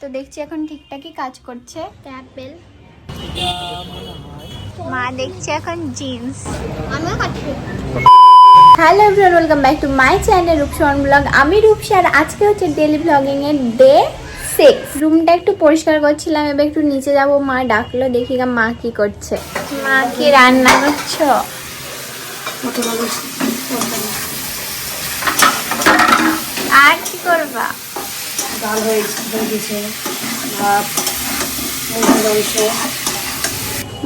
তো দেখছি এখন ঠিকঠাকই কাজ করছে। অ্যাপেল মা দেখছে এখন জিন্স আমিও কাটছি। Hello everyone welcome back to my channel Rupsan blog আমি রূপসা আর আজকে হচ্ছে ডেলি ব্লগিং এর ডে সিক্স রুমটা একটু পরিষ্কার করছিলাম এবার একটু নিচে যাব। মা ডাকলো দেখি গা মা কি করছে। মা কি রান্না করছ? আর কি করবা? ডাল হয়ে গেছে ভাত রয়েছে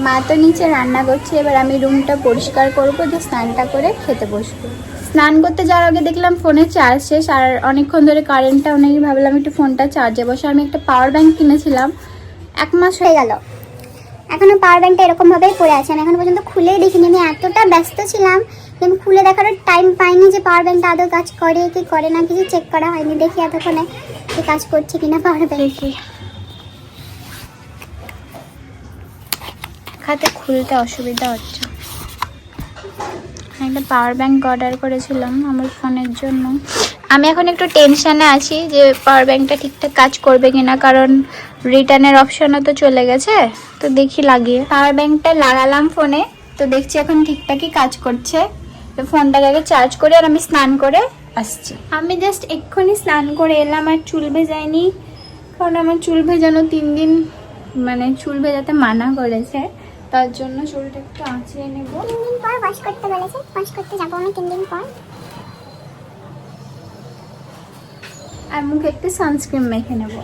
মা তো নিচে রান্না করছে, এবার আমি রুমটা পরিষ্কার করব, যে স্নানটা করে খেতে বসবো। স্নান করতে যাওয়ার আগে দেখলাম ফোনে চার্জ শেষ, আর অনেকক্ষণ ধরে কারেন্টটা নেই ভাবলাম একটু ফোনটা চার্জে বসে। আমি একটা পাওয়ার ব্যাঙ্ক কিনেছিলাম, এক মাস হয়ে গেল। এখনও পাওয়ার ব্যাংকটা এরকমভাবেই পড়ে আছে। আমি এখন পর্যন্ত খুলেই দেখিনি। আমি এতটা ব্যস্ত ছিলাম যে আমি খুলে দেখারও টাইম পাইনি যে পাওয়ার ব্যাংকটা আদৌ কাজ করে, কি করে না, কিছু চেক করা হয়নি। দেখি এতক্ষণে যে কাজ করছে কি না পাওয়ার ব্যাংক খাতে খুলতে অসুবিধা হচ্ছে। একটা পাওয়ার ব্যাংক অর্ডার করেছিলাম আমার ফোনের জন্য। আমি এখন একটু টেনশানে আছি যে পাওয়ার ব্যাংকটা ঠিকঠাক কাজ করবে কিনা, কারণ রিটার্নের অপশনও তো চলে গেছে, তো দেখি লাগিয়ে। পাওয়ার ব্যাংকটা লাগালাম ফোনে, তো দেখছি এখন ঠিকঠাকই কাজ করছে। তো ফোনটাকে আগে চার্জ করে আর আমি স্নান করে আসছি। আমি জাস্ট এক্ষুনি স্নান করে এলাম, আর চুল ভেজাইনি, কারণ আমার চুল ভেজানো তিন দিন মানে চুল ভেজাতে মানা করেছে। তার জন্য চুলটা একটু আঁচড়ে নেব তিন দিন পর ওয়াশ করতে বলেছে। ওয়াশ করতে যাব আমি তিন দিন পর। আর মুখে একটু সানস্ক্রিন মেখে নেব।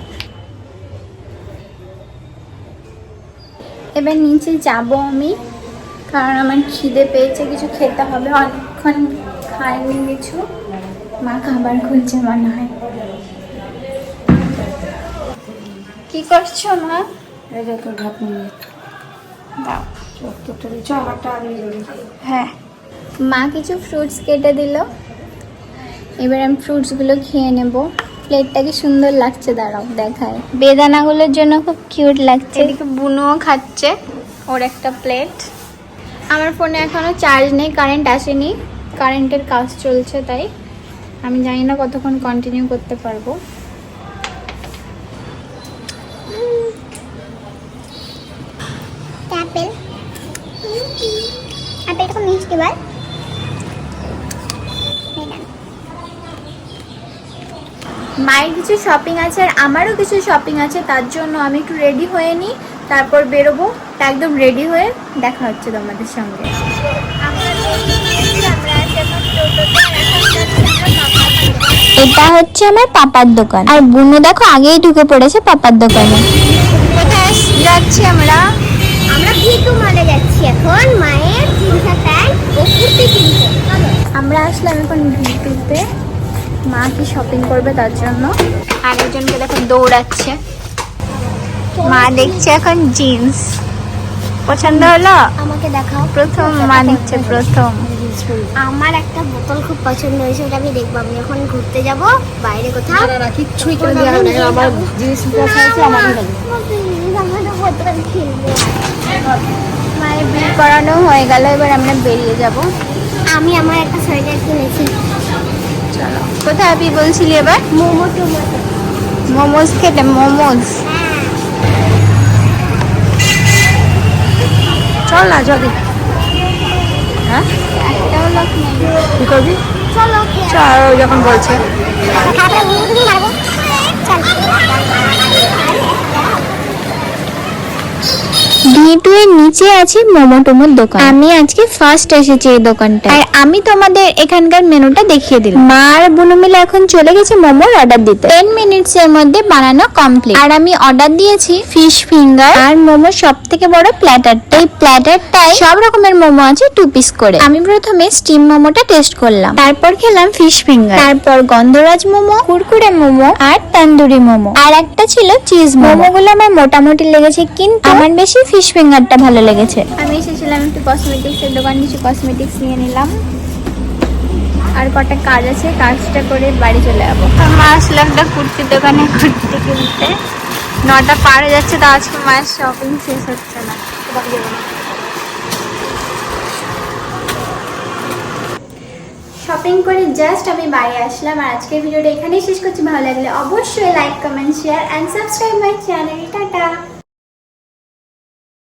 এবার নিচে যাব আমি কারণ আমার খিদে পেয়েছে কিছু খেতে হবে। অনেকক্ষণ খাইনি কিছু। মা খাবার খুলছে মনে হয়। কি করছ মা? এই যে ভাত নিয়ে দাও। হ্যাঁ। মা কিছু ফ্রুটস কেটে দিল। এবার আমি ফ্রুটসগুলো খেয়ে নেব। প্লেটটা কি সুন্দর লাগছে দাঁড়াও দেখায় বেদানাগুলোর জন্য খুব কিউট লাগছে। এদিকে বুনুও খাচ্ছে ওর একটা প্লেট আমার ফোনে এখনও চার্জ নেই কারেন্ট আসেনি। কারেন্টের কাজ চলছে তাই। আমি জানি না কতক্ষণ কন্টিনিউ করতে পারব। মায়ের কিছু শপিং আছে আর আমারও কিছু শপিং আছে তার জন্য আমি একটু রেডি হয়ে নিই। তারপর বেরোবো তা একদম রেডি হয়ে দেখা হচ্ছে তোমাদের সঙ্গে। এটা হচ্ছে আমার পাপার দোকান। আর বুনু দেখো আগেই ঢুকে পড়েছে পাপার দোকানে। কোথায় যাচ্ছি আমরা। আমরা ভিটু মলে যাচ্ছি এখন মায়ের জিন্স প্যান্ট ও কুর্তি কিনতে। আমরা আসলাম এখন ভিটুতে মা কি শপিং করবে তার জন্য? আরেকজনকে দেখো দৌড়াচ্ছে। মা দেখছে এখন জিন্স পছন্দ হলো? আমাকে দেখাও। প্রথম মা নিচ্ছে প্রথম। আমার একটা বোতল খুব পছন্দ হয়েছে ওটা আমি দেখব। আমি যখন ঘুরতে যাব বাইরে কোথাও। না না কিচ্ছুই করে দেওয়া হবে না। আমার জিনিস আমারই আমারও বোতল মায়ের বিল করানো হয়ে গেল এবার আমরা বেরিয়ে যাব। আমি আমার একটা সোয়েটার কিনেছি। চলো। কোথায় আপনি বলছিলি এবার? মোমো মোমোজ খেতে মোমোজ চল না যদি হ্যাঁ? কি করবি? চলো যখন বলছে। তারপরে নিচে আছে মোমো টোমোর দোকান। আমি আজকে ফার্স্ট এসেছি এই দোকানটা আর আমি তোমাদের এখানকার মেনুটা দেখিয়ে দিলাম। মা আর বুনু মিলে এখন চলে গেছে মোমোর অর্ডার দিতে। টেন মিনিটস এর মধ্যে বানানো কমপ্লিট আর আমি অর্ডার দিয়েছি ফিশ ফিঙ্গার আর মোমোর সব থেকে বড় প্ল্যাটার এই প্ল্যাটারটাই সব রকমের মোমো আছে টু পিস করে। আমি প্রথমে স্টিম মোমোটা টেস্ট করলাম। তারপর খেলাম ফিশ ফিঙ্গার তারপর গন্ধরাজ মোমো কুরকুরে মোমো আর তন্দুরি মোমো। আর একটা ছিল চিজ মোমো। গুলো আমার মোটামুটি লেগেছে কিন্তু আমার বেশি ফিশ ফিঙ্গারটা ভালো লেগেছে? আমি এসেছিলাম একটু কসমেটিক্স এর দোকান কিছু কসমেটিক্স নিয়ে নিলাম। আর কটা কাজ আছে কাজটা করে বাড়ি চলে যাব। মা আসলাম একটা কুর্তির দোকানে কুর্তি কিনতে নটা পার হয়ে যাচ্ছে তো আজকে মায়ের শপিং শেষ হচ্ছে না। শপিং করে জাস্ট আমি বাড়ি আসলাম আর আজকের ভিডিওটা এখানেই শেষ করছি। ভালো লাগলে অবশ্যই like comment share and subscribe my channel tata!